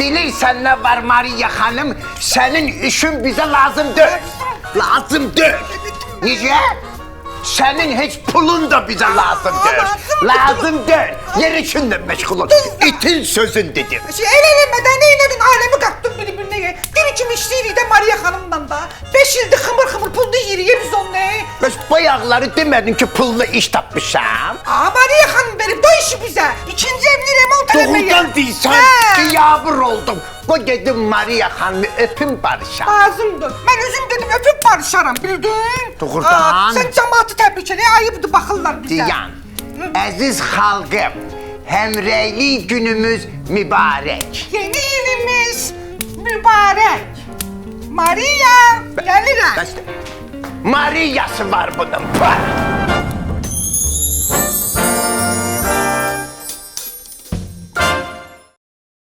Bilirsen ne var Maria Hanım? Senin işin bize lazımdır. Lazımdır. Niye? Senin hiç pulun da bize lazımdır. lazımdır. Yer içinde meşgul ol. İtin sözün dedim. Şey, el elemeden eyledin alemi kattın birbirine. Gün içim içtiğiydi de Maria Hanım'dan da. Beş yıldır kımır kımır puldu yürüye biz onunla. Kız bayakları demedin ki pullu iş tapmışam. Aa Maria Hanım benim, do ki yağmur oldum. Bu dedim Maria Hanım'ı öpün barışam. Ağzımdı. Ben üzüm dedim öpüp barışarım bildin. Doğrudan. Aa, sen cemaati tebrik et. Ayıptı bakırlar bize. Diyan, aziz halkım, hemreyli günümüz mübarek. Yeni evimiz mübarek. Maria gelirim. Maria'sı var bunun. Bak.